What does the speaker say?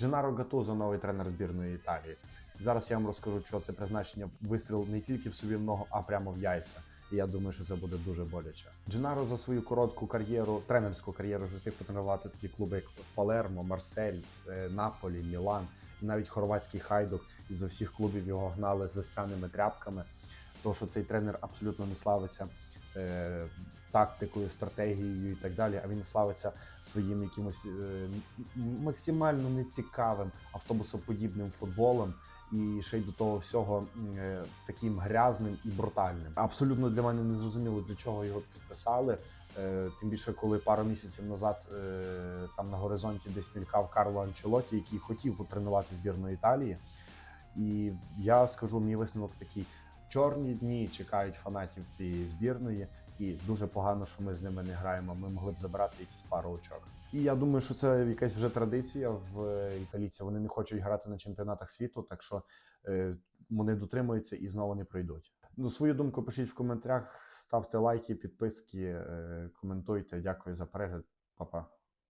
Дженаро Гатузо, новий тренер збірної Італії. Зараз я вам розкажу, що це призначення вистріл не тільки в собі в ногу, а прямо в яйця. І я думаю, що це буде дуже боляче. Дженаро за свою коротку кар'єру, тренерську кар'єру, вже встиг потренувати такі клуби, як Палермо, Марсель, е, Наполі, Мілан, і навіть хорватський хайдук. Із усіх клубів його гнали з застряними тряпками. Тому що цей тренер абсолютно не славиться тактикою, стратегією і так далі. А він славиться своїм якимось е, максимально нецікавим автобусоподібним футболом. І ще й до того всього е, таким грязним і брутальним. Абсолютно для мене не зрозуміло, для чого його підписали. Е, Тим більше, коли пару місяців назад е, там на горизонті десь мількав Карло Анчелоті, який хотів потренувати збірну Італії. І я скажу, мій висновок такий: чорні дні чекають фанатів цієї збірної, і дуже погано, що ми з ними не граємо. Ми могли б забрати якісь пару очок. І я думаю, що це якась вже традиція в е, італійців. Вони не хочуть грати на чемпіонатах світу, так що е, вони дотримуються і знову не пройдуть. Ну, свою думку пишіть в коментарях, ставте лайки, підписки, е, коментуйте. Дякую за перегляд, Па-па.